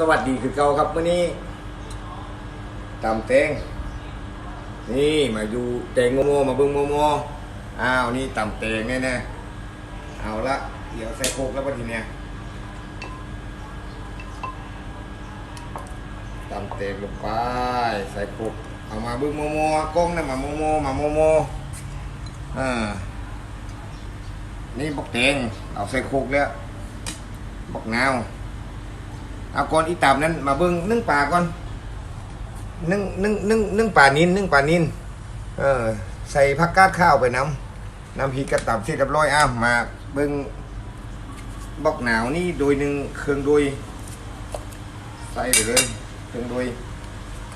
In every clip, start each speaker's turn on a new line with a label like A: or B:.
A: สวัสดีคือเก่าครับเมื้อนี้ตำแตงนี่มาดูแตงโมโมมาเบิ่งโมโมอ้าวนี่ตำแตงแน่ๆเอาละเดี๋ยวใส่โคกแล้วบัดทีเนี้ยตำแตงลงไปใส่โคกเอามาเบิ่งโมโมกล้องนะมาโมโมมาโมโมอ่านี่บักแตงเอาใส่โคกแล้วบักนาว เอาก่อนอีตามนั้น มาเบิ้งนึ่งปลาก่อนนึ่งนึ่งนึ่งนึ่งปลานินนึ่งปลานินเออใส่ผักกาดข้าวไปน้ำน้ำพริกกระตับเสร็จเรียบร้อยอ้าวมาเบิ้งบอกหนาวนี่โดยหนึ่งเครื่องโดยใส่ไปเลยเครื่องโดย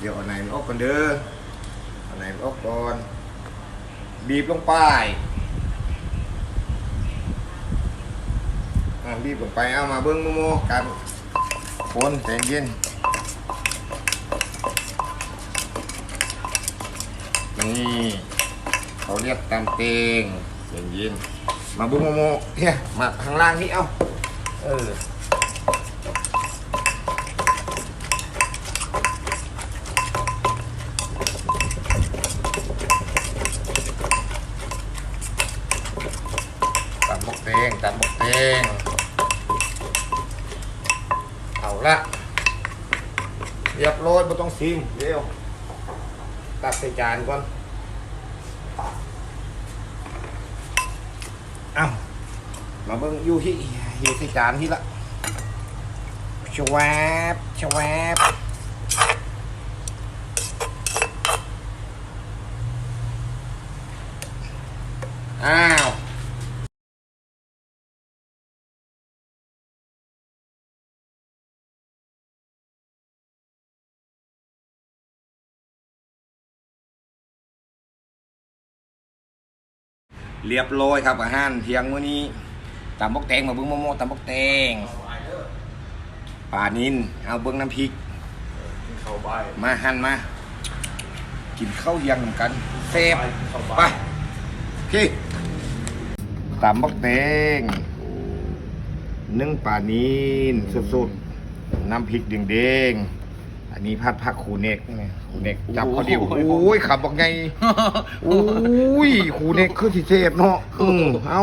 A: เดี๋ยวไหนมันออกก่อนเด้ออาไหนมันออกก่อนบีบลงไปบีบลงไปเอามาเบิ้งโมโมกัน คนใจเย็นนี่เขาเรียกตามเตงใจเย็นมาบุ้งโมโมเฮียมาข้างล่างนี่เอาเออตามบกเตงตามบกเตง เอาละเรียบร้อยไม่ต้องซิมเร็วตักใส่จานก่อนเอามาเบิ่งยู่ที่อยู่ใส่จานที่ละชวบชวบอ้า เรียบร้อยครับอาหารเที่ยงมื้อนี้ตำบกแตงมาเบิ่งโมโมตำบกแตงปลานินเอาเบิ่งน้ำพริกมาหั่นมา กินข้าวเที่ยงนกันเซฟไปพี่ตำบกแตงนึ่งปลานินสุดๆน้ำพริกแดงๆ อันนี้พัดผักขูเนกนี่ขูเนกจับเขาเดียวโอ้ยขับบอกไงอุ้ยขูเนกคือสิเทพเนาะอืมเอา